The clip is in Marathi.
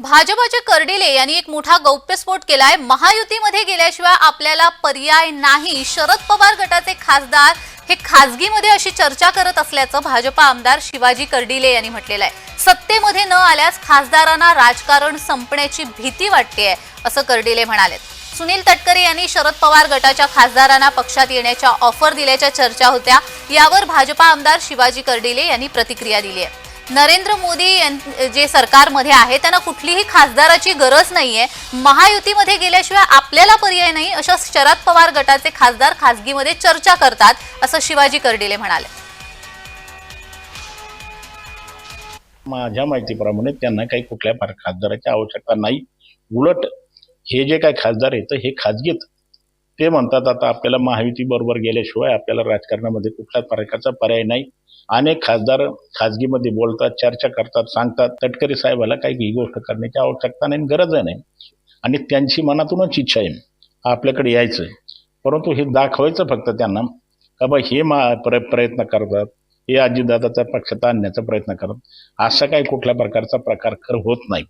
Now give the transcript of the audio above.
भाजपाचे कर्डिले यांनी एक मोठा गौप्यस्फोट केलाय. महायुतीमध्ये गेल्याशिवाय आपल्याला पर्याय नाही. शरद पवार गटाचे खासदार हे खासगीमध्ये अशी चर्चा करत असल्याचं भाजपा आमदार शिवाजी कर्डिले यांनी म्हटलेलं आहे. सत्तेमध्ये न आल्यास खासदारांना राजकारण संपण्याची भीती वाटते असं कर्डिले म्हणाले सुनील तटकरे यांनी शरद पवार गटाच्या खासदारांना पक्षात येण्याच्या ऑफर दिल्याच्या चर्चा होत्या. यावर भाजपा आमदार शिवाजी कर्डिले यांनी प्रतिक्रिया दिली आहे. नरेंद्र मोदी जे सरकारमध्ये आहे त्यांना कुठलीही खासदाराची गरज नाहीये. महायुतीमध्ये गेल्याशिवाय आपल्याला पर्याय नाही अशा शरद पवार गटाचे खासदार खासगीमध्ये चर्चा करतात असं शिवाजी कर्डिले म्हणाले. माझ्या माहितीप्रमाणे त्यांना काही कुठल्या फार खासदाराची आवश्यकता नाही. उलट हे जे काही खासदार येतं हे खाजगीत ते म्हणतात आता आपल्याला महायुती बरोबर गेल्याशिवाय आपल्याला राजकारणामध्ये कुठल्याच प्रकारचा पर्याय नाही. अनेक खासदार खाजगीमध्ये बोलतात चर्चा करतात सांगतात. तटकरे साहेबाला काही ही गोष्ट करण्याची आवश्यकता नाही आणि गरज नाही. आणि त्यांची मनातूनच इच्छा आहे आपल्याकडे यायचं परंतु हे दाखवायचं फक्त त्यांना का बा हे मा प्र प्रयत्न करतात हे आजीदादाचा पक्षात आणण्याचा प्रयत्न करतात. असा काही कुठल्या प्रकारचा प्रकार खर होत नाही.